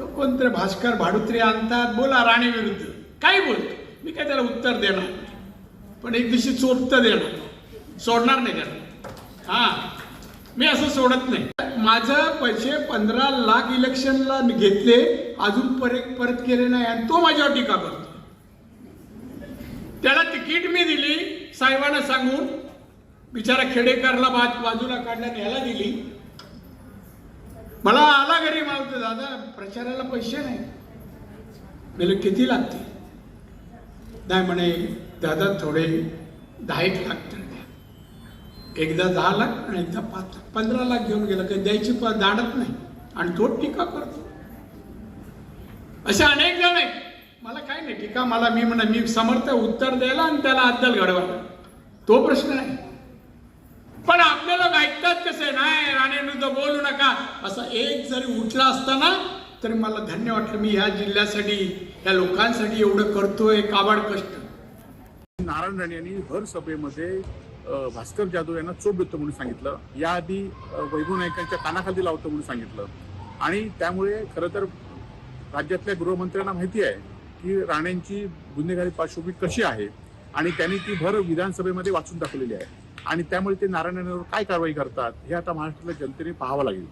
तो कोणतरी भास्कर भाडुत्रे आणतात बोला राणे विरुद्ध. काही बोलतो? मी काय त्याला उत्तर देणार पण एक दिवशी चोपतं देणार सोडणार नाही त्याला. हा. मी असं सोडत नाही. माझं पैसे पंधरा लाख इलेक्शनला घेतले अजून परत परत केले नाही आणि तो माझ्यावर टीका करतो. त्याला तिकीट मी दिली साहेबांना सांगून बिचारा खेडेकरला बाजूला काढल्याने ह्याला दिली. मला घरी मावतो दादा प्रचाराला पैसे नाही. मला किती लागते नाही म्हणे दादा थोडे दहा एक लाख तर द्या. एकदा दहा लाख आणि एकदा पाच लाख. पंधरा लाख घेऊन गेला काही द्यायची पण दाडत नाही. आणि तो टीका करतो. असे अनेक जण आहेत. मला काय नाही टीका मला मी म्हणा मी समर्थ उत्तर द्यायला आणि त्याला अद्दल घडवायला. तो प्रश्न नाही. पण आपल्याला असा एक जरी उठला असताना तरी मला धन्य वाटलं. मी ह्या जिल्ह्यासाठी या लोकांसाठी एवढं करतोय. काबाड कष्ट. नारायण राणे यांनी हर सभेमध्ये भास्कर जाधव यांना चोप देतो म्हणून सांगितलं. याआधी वैभव नायकांच्या कानाखाली लावतो म्हणून सांगितलं. आणि त्यामुळे खरं तर राज्यातल्या गृहमंत्र्यांना माहिती आहे की राणेंची गुन्हेगारी पार्श्वभूमी कशी आहे आणि त्यांनी ती भर विधानसभेमध्ये वाचून दाखवलेली आहे. आणि त्यामुळे ते नारायण राणेंवर काय कारवाई करतात हे आता महाराष्ट्रातल्या जनतेने पाहावं लागेल.